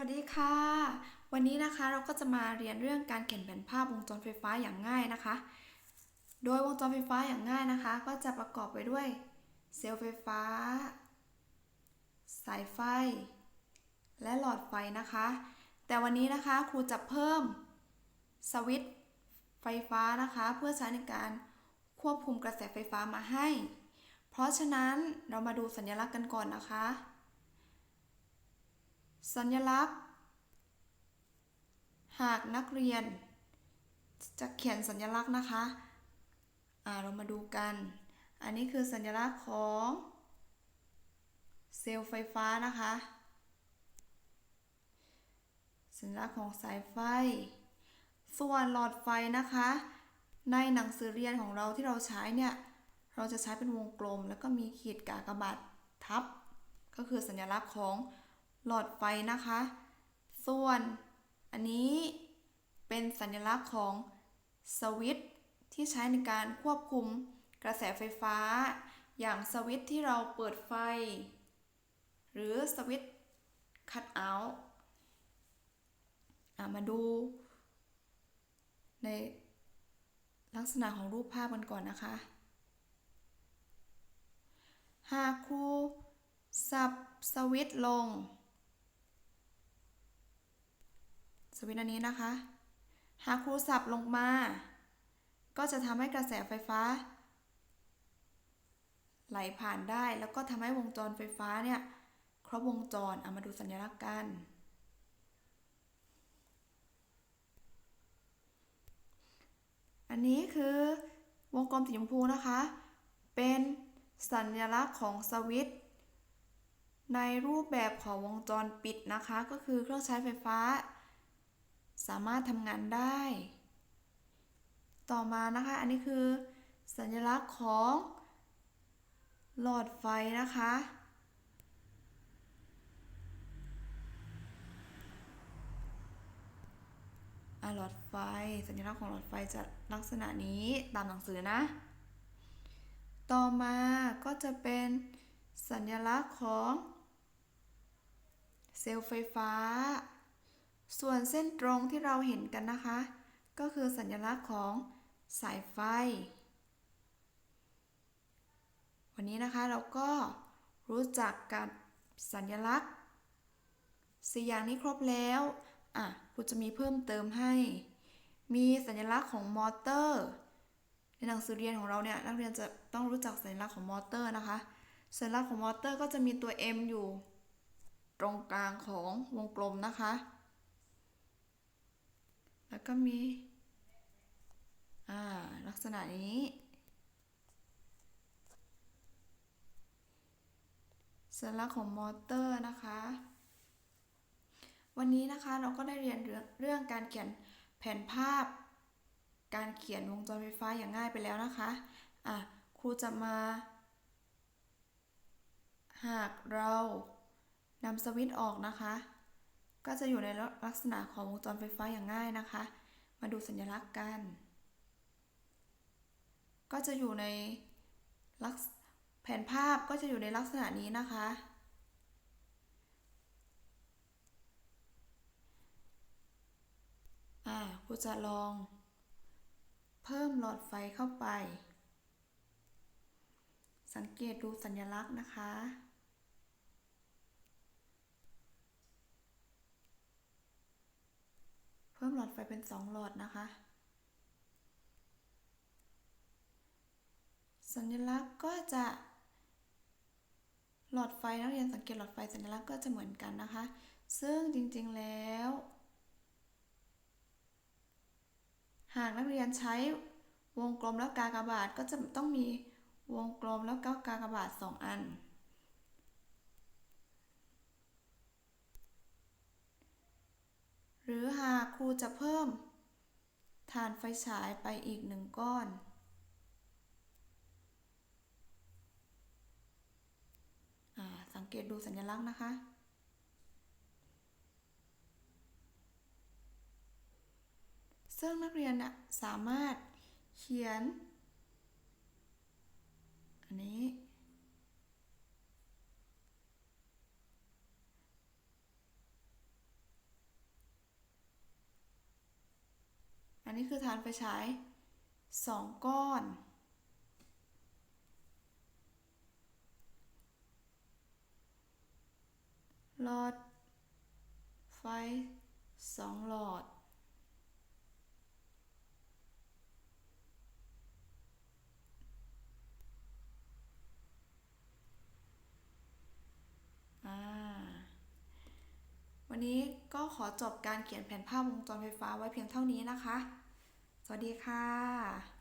วัสดีค่ะ วันนี้นะคะเราก็จะมาเรียนเรื่องการเขียนแผนภาพวงจรไฟฟ้าอย่างง่ายนะคะ โดยวงจรไฟฟ้าอย่างง่ายนะคะ ก็จะประกอบไปด้วยเซลล์ไฟฟ้า สายไฟ และหลอดไฟนะคะ แต่วันนี้นะคะครูจะเพิ่มสวิตช์ไฟฟ้านะคะ เพื่อใช้ในการควบคุมกระแสไฟฟ้ามาให้ เพราะฉะนั้นเรามาดูสัญลักษณ์กันก่อนนะคะ สัญลักษณ์ หากนักเรียน จะเขียนสัญลักษณ์นะคะอ่าเรามาดูกัน อันนี้คือสัญลักษณ์ของเซลล์ไฟฟ้านะคะ สัญลักษณ์ของสายไฟ ส่วนหลอดไฟนะคะ ในหนังสือเรียนของเราที่เราใช้เนี่ย เราจะใช้เป็นวงกลม แล้วก็มีขีดกากบาททับ ก็คือสัญลักษณ์ของ หลอดไฟนะคะ ส่วนอันนี้เป็นสัญลักษณ์ของสวิตที่ใช้ในการควบคุมกระแสไฟฟ้า อย่างสวิตที่เราเปิดไฟ หรือสวิตคัตเอาท์มาดู ในลักษณะของรูปภาพกันก่อนนะคะ หากครูสับสวิตลง สวิตช์อันนี้นะคะ หากครูสับลงมา ก็จะทำให้กระแสไฟฟ้า ไหลผ่านได้แล้วก็ทำให้วงจรไฟฟ้าเนี่ยครบวงจรเอามาดูสัญลักษณ์กัน อันนี้คือวงกลมสีชมพูนะคะ เป็นสัญลักษณ์ของสวิตช์ในรูปแบบของวงจรปิดนะคะ ก็คือเครื่องใช้ไฟฟ้า สามารถทำงานได้ ต่อมานะคะ อันนี้คือ สัญลักษณ์ของหลอดไฟนะคะ หลอดไฟ สัญลักษณ์ของหลอดไฟจะลักษณะนี้ตามหนังสือนะ ต่อมาก็จะเป็นสัญลักษณ์ของเซลล์ไฟฟ้า ส่วนเส้นตรงที่เราเห็นกันนะคะ ก็คือสัญลักษณ์ของสายไฟ วันนี้นะคะเราก็รู้จักกับสัญลักษณ์สี่อย่างนี้ครบแล้ว อะครูจะมีเพิ่มเติมให้ มีสัญลักษณ์ของมอเตอร์ ในหนังสือเรียนของเราเนี่ยนักเรียนจะต้องรู้จักสัญลักษณ์ของมอเตอร์นะคะ สัญลักษณ์ของมอเตอร์ก็จะมีตัว M อยู่ ตรงกลางของวงกลมนะคะ แล้วก็มี อ่า ลักษณะนี้ สัญลักษณ์ของมอเตอร์นะคะ วันนี้นะคะเราก็ได้เรียนเรื่องเรื่องการเขียนแผนภาพ การเขียนวงจรไฟฟ้าอย่างง่ายไปแล้วนะคะ อะ ครูจะมา หากเรานำสวิตช์ออกนะคะ ก็จะอยู่ในลักษณะของวงจรไฟฟ้าอย่างง่ายนะคะ มาดูสัญลักษณ์กัน ก็จะอยู่ในลักษแผนภาพก็จะอยู่ในลักษณะนี้นะคะ อ่าครูจะลอง เพิ่มหลอดไฟเข้าไป สังเกตดูสัญลักษณ์นะคะ เพิ่ม หลอดไฟเป็นสองหลอดนะคะ สัญลักษณ์ก็จะ หลอดไฟนักเรียนสังเกตหลอดไฟสัญลักษณ์ก็จะเหมือนกันนะคะ ซึ่งจริงๆแล้ว หากนักเรียนใช้วงกลมแล้วกากบาทก็จะต้องมีวงกลมแล้วก็กากบาทสองอัน หรือหาก ครูจะเพิ่มฐานไฟฉายไปอีกหนึ่งก้อน สังเกตดูสัญลักษณ์นะคะ ซึ่งนักเรียนนะสามารถเขียน อันนี้ นี้คือฐานไฟฉายสองก้อน หลอด ไฟสองหลอด วันนี้ก็ขอจบการเขียนแผนภาพวงจรไฟฟ้าไว้เพียงเท่านี้นะคะ สวัสดีค่ะ